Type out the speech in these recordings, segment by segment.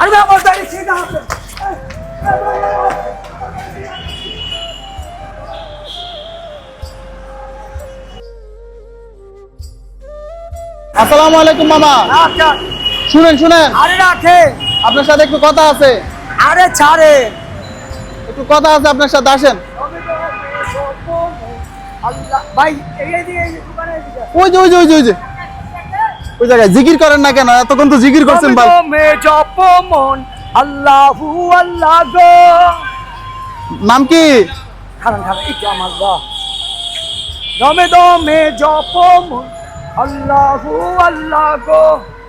আরে আমার দাঁড়িয়ে খেয়ে না আসসালামু আলাইকুম মামা। আচ্ছা। শুনেন শুনেন। আরে রাখে। আপনার সাথে একটু কথা আছে। আরে ছাড়ে। একটু কথা আছে আপনার সাথে আসেন। ভাই ওই যে ওই যে ওই যে। ওই জায়গায় জিকির করেন না কেন? এতক্ষণ তো জিকির করছেন নাম কি?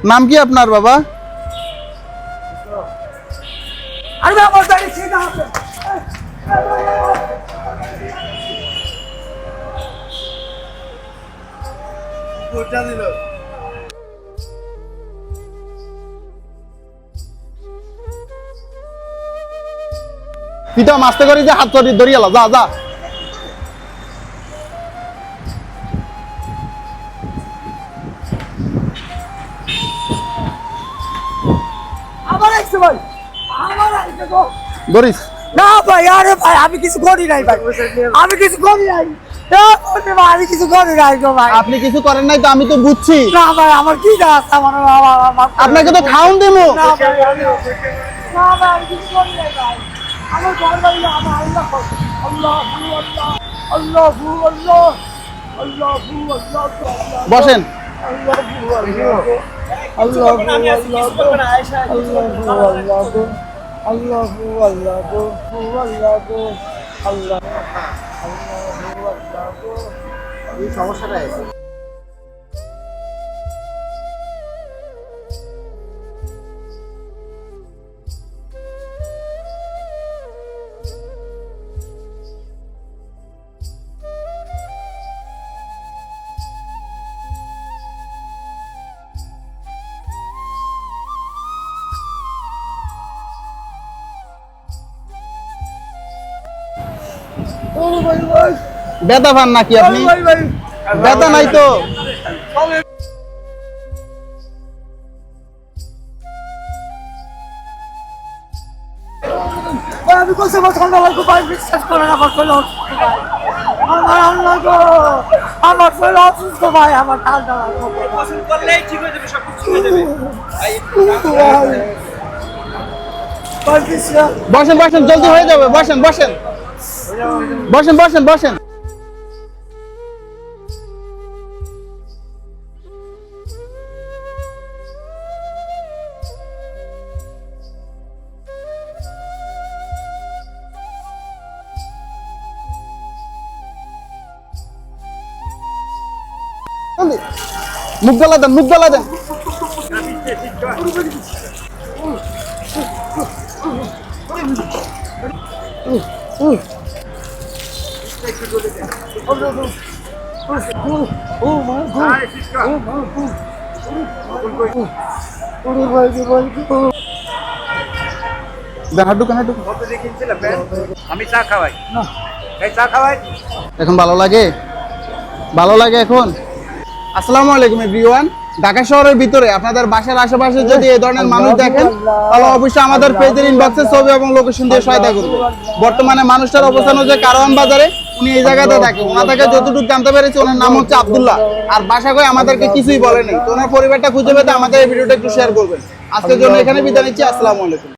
নাম কি আপনার বাবা? আরে গোটা দিল পিতা মাস্তে করে যে হাত ধরি ধরিয়ালা যা যা। ধরিস। না ভাই আরে ভাই আমি কিছু করি নাই ভাই। আমি কিছু করি নাই। আমি কিছু করি নাই গো ভাই। আপনি কিছু করেন নাই তো আমি তো বুঝছি। না ভাই আমার কি দাস আমার আপনাকে তো খাউন দেবো না ভাই আমি- না ভাই আমি কিছু করি নাই ভাই। আমার ঘর বাড়ি আমার আল্লাহ আল্লাহ আল্লাহ আল্লাহ আল্লাহ আল্লাহ বসেন সমস্যাটা আছে বেদা ভান নাকি আপনি? বেদা নাই তো? আমার ভাই আমার বসেন বসেন জলদি হয়ে যাবে বসেন বসেন। বসেন বসেন বসেন। মুখ গলা দেন মুখ গলা দেন কেন হাড্ডু আমি চা খাওয়াই। চা খাওয়াই। এখন ভালো লাগে? ভালো লাগে এখন? আসসালামু আলাইকুম এভরিওয়ান ঢাকা শহরের ভিতরে আপনাদের বাসার আশেপাশে যদি এই ধরনের মানুষ দেখেন তাহলে অবশ্যই আমাদের পেজের ইনবক্সে ছবি এবং লোকেশন দিয়ে সহায়তা করবে বর্তমানে মানুষটার অবস্থান হচ্ছে কারওয়ান বাজারে। উনি এই জায়গাতে থাকে ওনা থেকে যতটুকু জানতে পেরেছি ওনার নাম হচ্ছে আবদুল্লাহ। আর বাসা করে আমাদেরকে কিছুই বলেনি। তো ওনার পরিবারটা খুঁজে পেতে আমাদের এই ভিডিওটা একটু শেয়ার করবেন। আজকের জন্য এখানে বিদায় নিচ্ছি, আসসালামু আলাইকুম।